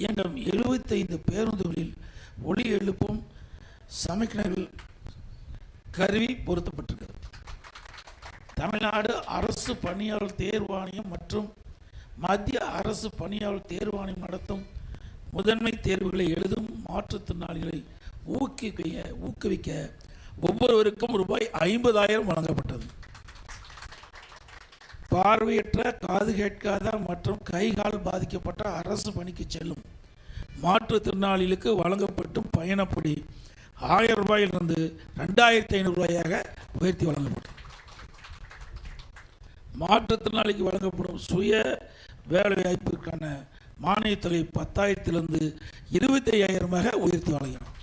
இயங்கும் எழுபத்தைந்து பேருந்துகளில் ஒளி எழுப்பும் சமைக்கிணர்கள் கருவி பொருத்தப்பட்டிருக்கிறது. தமிழ்நாடு அரசு பணியாளர் தேர்வாணையம் மற்றும் மத்திய அரசு பணியாளர் தேர்வாணையம் நடத்தும் முதன்மை தேர்வுகளை எழுதும் மாற்றுத்திறனாளிகளை ஊக்குவிக்க ஊக்குவிக்க ஒவ்வொருவருக்கும் ரூபாய் ஐம்பதாயிரம் வழங்கப்பட்டது. பார்வையற்ற காது கேட்காத மற்றும் கை கால் பாதிக்கப்பட்ட அரசு பணிக்கு செல்லும். மாற்றுத்திறனாளிகளுக்கு வழங்கப்பட்டும் பயணப்படி ஆயிரம் ரூபாயிலிருந்து ரெண்டாயிரத்தி ஐநூறு ரூபாயாக உயர்த்தி வழங்கப்படும் மாற்றுத்திறனாளிக்கு வழங்கப்படும் சுய வேலைவாய்ப்பிற்கான மானியத் தொகை பத்தாயிரத்திலிருந்து இருபத்தி ஐயாயிரமாக உயர்த்தி வழங்கினோம்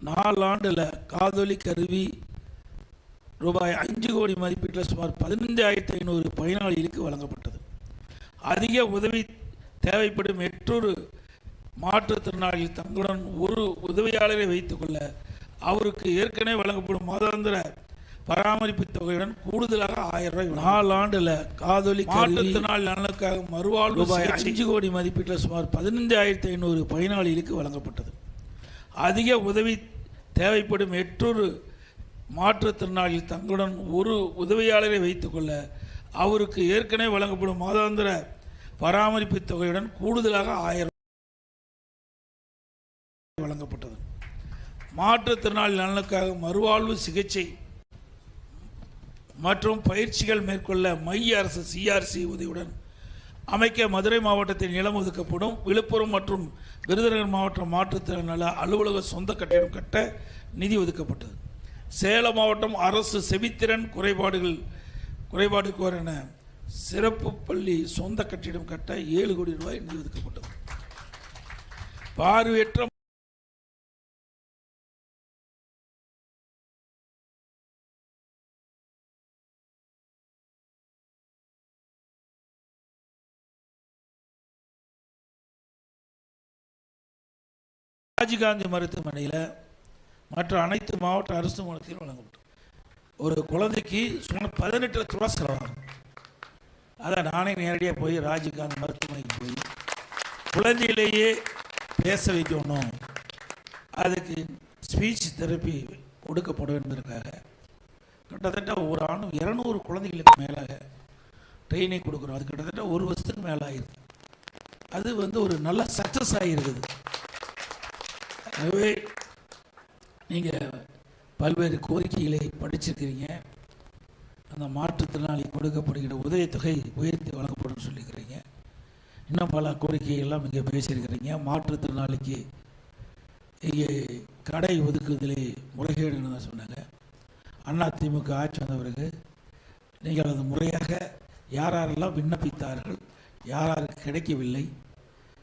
நாலாண்டில் காதொலி கருவி ரூபாய் அஞ்சு கோடி மதிப்பீட்டில் சுமார் பதினஞ்சாயிரத்தி ஐநூறு பயனாளிகளுக்கு வழங்கப்பட்டது. அதிக உதவி தேவைப்படும் எட்டொரு மாற்றுத்திறனாளிகள் தங்களுடன் ஒரு உதவியாளரை வைத்துக்கொள்ள அவருக்கு ஏற்கனவே வழங்கப்படும் மாதாந்திர பராமரிப்பு தொகையுடன் கூடுதலாக ஆயிரம் ரூபாய் நாலாண்டுல காதொலி மாற்றுத்திறனாளி நலனுக்காக மறுவாழ்வு ரூபாய் அஞ்சு கோடி மதிப்பீட்டில் சுமார் பதினஞ்சாயிரத்தி ஐநூறு பயனாளிகளுக்கு வழங்கப்பட்டது. அதிக உதவி தேவைப்படும் எற்றொரு மாற்றுத்திறனாளி தங்களுடன் ஒரு உதவியாளரை வைத்துக்கொள்ள அவருக்கு ஏற்கனவே வழங்கப்படும் மாதாந்திர பராமரிப்பு தொகையுடன் கூடுதலாக ஆயிரம் வழங்கப்பட்டது. மாற்றுத்திறனாளி நலனுக்காக மறுவாழ்வு சிகிச்சை மற்றும் பயிற்சிகள் மேற்கொள்ள மைய அரசு சிஆர்சி உதவியுடன் அமைக்க மதுரை மாவட்டத்தில் நிலம் ஒதுக்கப்படும். விழுப்புரம் மற்றும் விருதுநகர் மாவட்ட மாற்றுத்திறன் நல அலுவலக சொந்த கட்டிடம் கட்ட நிதி ஒதுக்கப்பட்டது. சேலம் மாவட்டம் அரசு செவித்திறன் குறைபாடுகள் குறைபாடு கோரின சிறப்பு பள்ளி சொந்த கட்டிடம் கட்ட ஏழு கோடி ரூபாய் நிதி ஒதுக்கப்பட்டது. பார்வையற்ற ராஜீவ்காந்தி மருத்துவமனையில் மற்ற அனைத்து மாவட்ட அரசு மூலத்திலும் வழங்கப்படும் ஒரு குழந்தைக்கு சுமார் பதினெட்டு லட்ச ரூபா செலவாகும். அதை நானே நேரடியாக போய் ராஜீவ்காந்தி மருத்துவமனைக்கு போய் குழந்தையிலேயே பேச வைக்கணும். அதுக்கு ஸ்பீச் தெரப்பி கொடுக்கப்படும் என்பதற்காக கிட்டத்தட்ட ஒரு ஆணும் இரநூறு குழந்தைகளுக்கு மேலாக ட்ரைனிங் கொடுக்குறோம். அது கிட்டத்தட்ட ஒரு வருஷத்துக்கு மேலே ஆயிருக்கு அது வந்து ஒரு நல்ல சக்ஸஸ் ஆகிருக்குது ஆகவே நீங்கள் பல்வேறு கோரிக்கைகளை படிச்சிருக்கிறீங்க. அந்த மாற்றுத்திறனாளி கொடுக்கப்படுகிற உதவித்தொகை உயர்த்தி வழங்கப்படும் சொல்லியிருக்கிறீங்க இன்னும் பல கோரிக்கைகள்லாம் இங்கே பேசியிருக்கிறீங்க. மாற்றுத்திறனாளிக்கு இங்கே கடை ஒதுக்குதலே முறைகேடுன்னு தான் சொன்னாங்க. அண்ணா திமுக ஆட்சி வந்த பிறகு நீங்கள் அது முறையாக யார் யாரெல்லாம் விண்ணப்பித்தார்கள் யார் யாருக்கு கிடைக்கவில்லை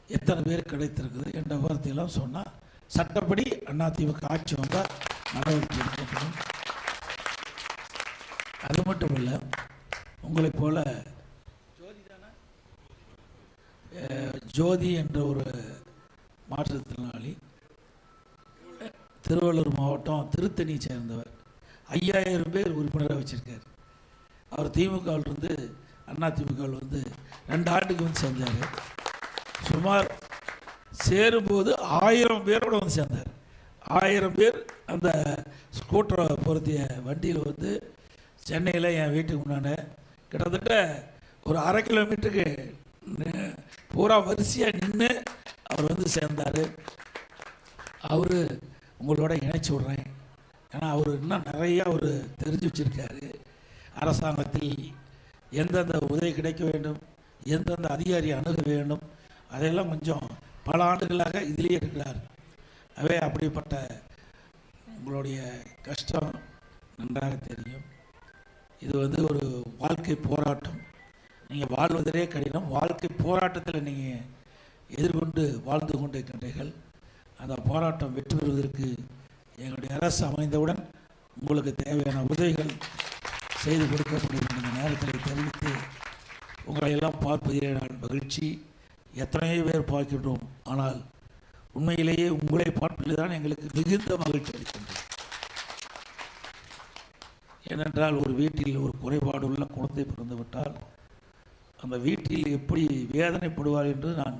எத்தனை பேர் கிடைத்திருக்குது என்ற வார்த்தையெல்லாம் சொன்னால் சட்டப்படி அதிமுக ஆட்சி வந்தால் நடவடிக்கை எடுக்கப்படும். அது மட்டும் இல்லை உங்களைப் போல ஜோதி என்ற ஒரு மாற்றுத்திறனாளி திருவள்ளூர் மாவட்டம் திருத்தணியை சேர்ந்தவர். ஐயாயிரம் பேர் உறுப்பினராக வச்சுருக்கார். அவர் திமுகவிலிருந்து அண்ணா திமுகவில் வந்து ரெண்டு ஆண்டுக்கு வந்து சேர்ந்தார். சுமார் சேரும்போது ஆயிரம் பேரோட வந்து சேர்ந்தார். ஆயிரம் பேர் அந்த ஸ்கூட்டரை பொருத்திய வண்டியில் வந்து சென்னையில் என் வீட்டுக்கு முன்னாடி கிட்டத்தட்ட ஒரு அரை கிலோமீட்டருக்கு பூரா வரிசையாக நின்று அவர் வந்து சேர்ந்தார். அவர் உங்களோட இணைச்சி விட்றேன். ஏன்னா அவர் இன்னும் நிறையா அவர் தெரிஞ்சு வச்சிருக்காரு. அரசாங்கத்தில் எந்தெந்த உதவி கிடைக்க வேண்டும் எந்தெந்த அதிகாரி அணுக வேண்டும் அதையெல்லாம் கொஞ்சம் பல ஆண்டுகளாக இதிலேயே இருக்கிறார். அவே அப்படிப்பட்ட உங்களுடைய கஷ்டம் நன்றாக தெரியும். இது வந்து ஒரு வாழ்க்கை போராட்டம். நீங்கள் வாழ்வதே கடினம். வாழ்க்கை போராட்டத்தில் நீங்கள் எதிர்கொண்டு வாழ்ந்து கொண்டிருக்கின்றீர்கள். அந்த போராட்டம் வெற்றி பெறுவதற்கு எங்களுடைய அரசு அமைந்தவுடன் உங்களுக்கு தேவையான உதவிகள் செய்து கொடுக்க முடியும் இந்த நேரத்தில் தெரிவித்து உங்களை எல்லாம் பார்ப்பதிலே நான் மகிழ்ச்சி. எத்தனையோ பேர் பார்க்கின்றோம். ஆனால் உண்மையிலேயே உங்களை பார்ப்பதில் தான் எங்களுக்கு மிகுந்த மகிழ்ச்சி அளிக்கின்றது. ஏனென்றால் ஒரு வீட்டில் ஒரு குறைபாடுள்ள குழந்தை பிறந்துவிட்டால் அந்த வீட்டில் எப்படி வேதனைப்படுவார் என்று நான்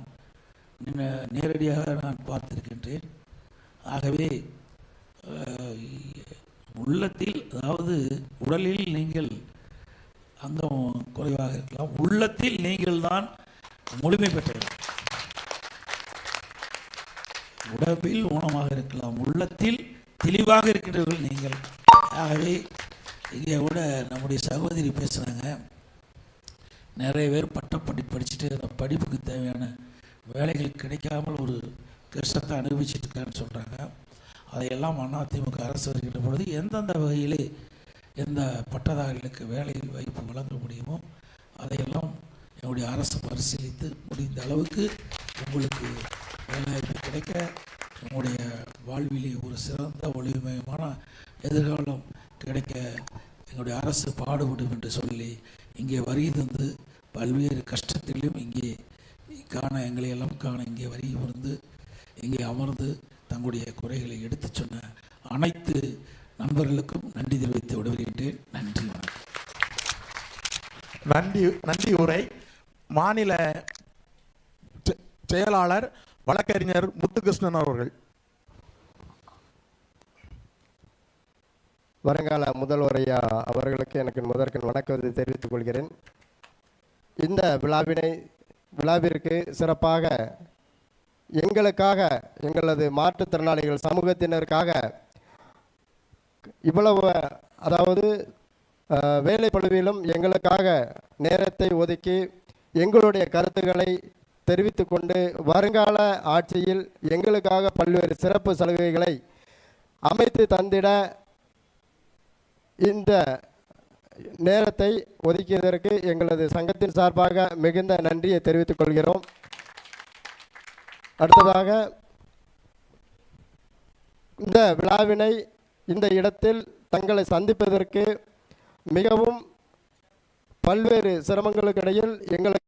நேரடியாக நான் பார்த்திருக்கின்றேன். ஆகவே உள்ளத்தில் அதாவது உடலில் நீங்கள் அங்கம் குறைவாக இருக்கலாம். உள்ளத்தில் நீங்கள் தான் முழுமை பெற்றது உடம்பில் ஊனமாக இருக்கலாம் உள்ளத்தில் தெளிவாக இருக்கிறவர்கள் நீங்கள். ஆகவே இங்கே கூட நம்முடைய சகோதரி பேசுகிறாங்க நிறைய பேர் பட்டப்படி படிச்சுட்டு அந்த படிப்புக்கு தேவையான வேலைகள் கிடைக்காமல் ஒரு கஷ்டத்தை அனுபவிச்சுட்டு இருக்கான்னு சொல்கிறாங்க அதையெல்லாம் அதிமுக அரசு வருகின்ற பொழுது எந்தெந்த வகையிலே எந்த பட்டதாரிகளுக்கு வேலை வாய்ப்பு வழங்க முடியுமோ அதையெல்லாம் என்னுடைய அரசு பரிசீலித்து முடிந்த அளவுக்கு உங்களுக்கு வேலைவாய்ப்பு கிடைக்க உங்களுடைய வாழ்விலே ஒரு சிறந்த ஒளிமயமான எதிர்காலம் கிடைக்க எங்களுடைய அரசு பாடுபடும் என்று சொல்லி இங்கே வருகை தந்து பல்வேறு கஷ்டத்திலும் இங்கே காண எங்களை எல்லாம் காண இங்கே வருகை வந்து இங்கே அமர்ந்து தங்களுடைய குறைகளை எடுத்துச் சொன்ன அனைத்து நண்பர்களுக்கும் நன்றி தெரிவித்து விடுகின்றேன். நன்றி வணக்கம். நன்றி நன்றி உரை மாநில செ- செயலாளர் வழக்கறிஞர் முத்துகிருஷ்ணன் அவர்கள். வருங்கால முதல்வரையா அவர்களுக்கு எனக்கு முதற்கண் வணக்கத்தை தெரிவித்துக் கொள்கிறேன். இந்த விழாவினை விழாவிற்கு சிறப்பாக எங்களுக்காக எங்களது மாற்றுத்திறனாளிகள் சமூகத்தினருக்காக இவ்வளவு அதாவது வேலை வேலைப்பளுவிலும் எங்களுக்காக நேரத்தை ஒதுக்கி எங்களுடைய கருத்துக்களை தெரிவித்துக்கொண்டு வருங்கால ஆட்சியில் எங்களுக்காக பல்வேறு சிறப்பு சலுகைகளை அமைத்து தந்திட இந்த நேரத்தை ஒதுக்கியதற்கு எங்களது சங்கத்தின் சார்பாக மிகுந்த நன்றியை தெரிவித்துக் கொள்கிறோம். அடுத்ததாக இந்த விழாவினை இந்த இடத்தில் தங்களை சந்திப்பதற்கு மிகவும் பல்வேறு சிரமங்களுக்கு இடையில் எங்களுக்கு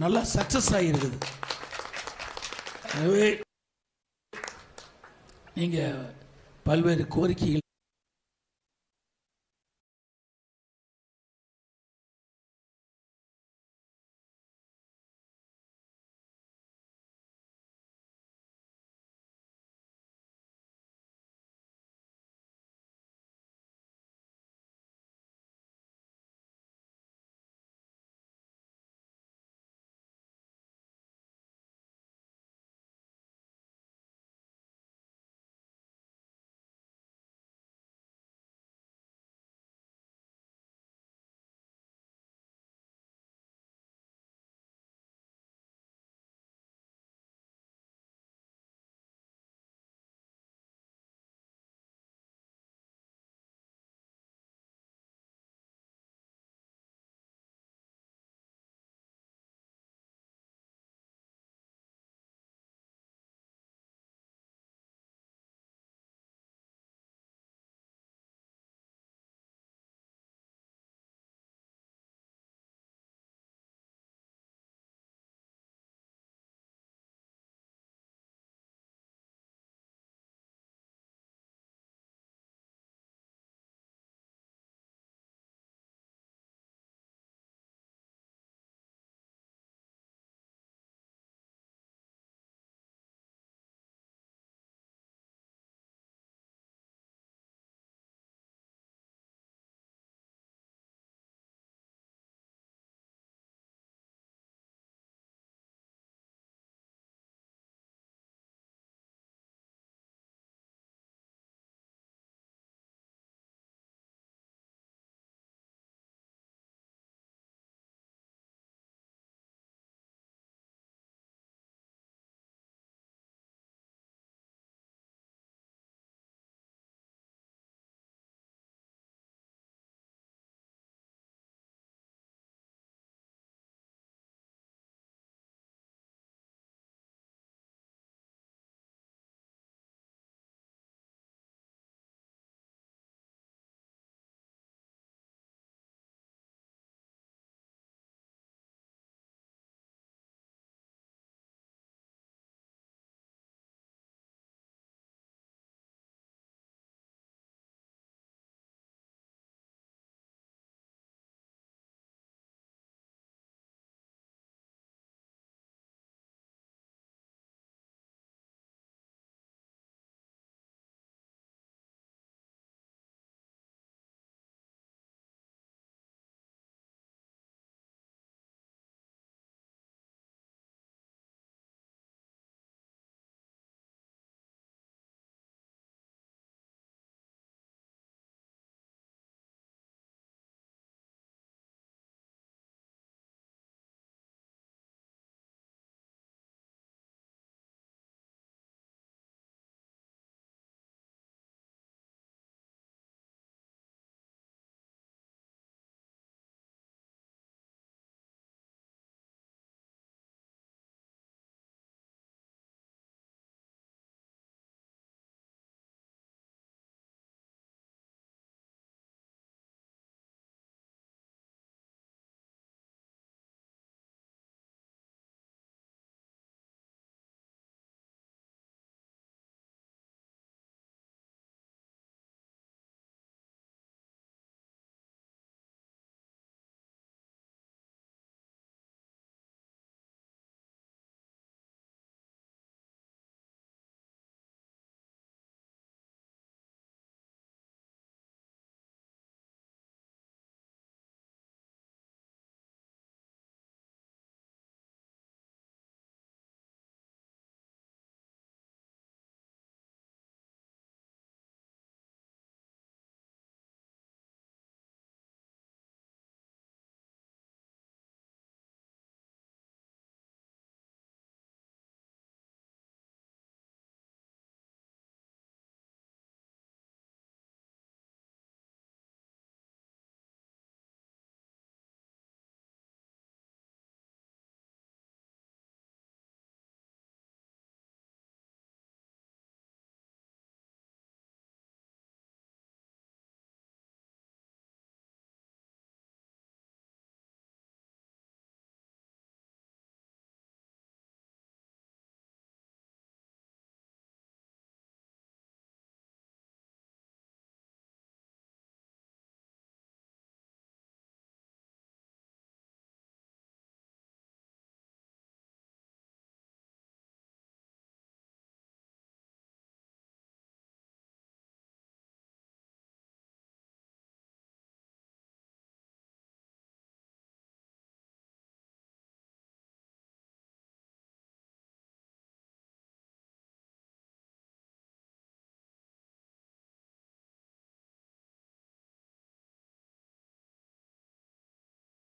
நல்லா சக்ஸஸ் ஆகிருக்குது எனவே நீங்கள் பல்வேறு கோரிக்கைகள்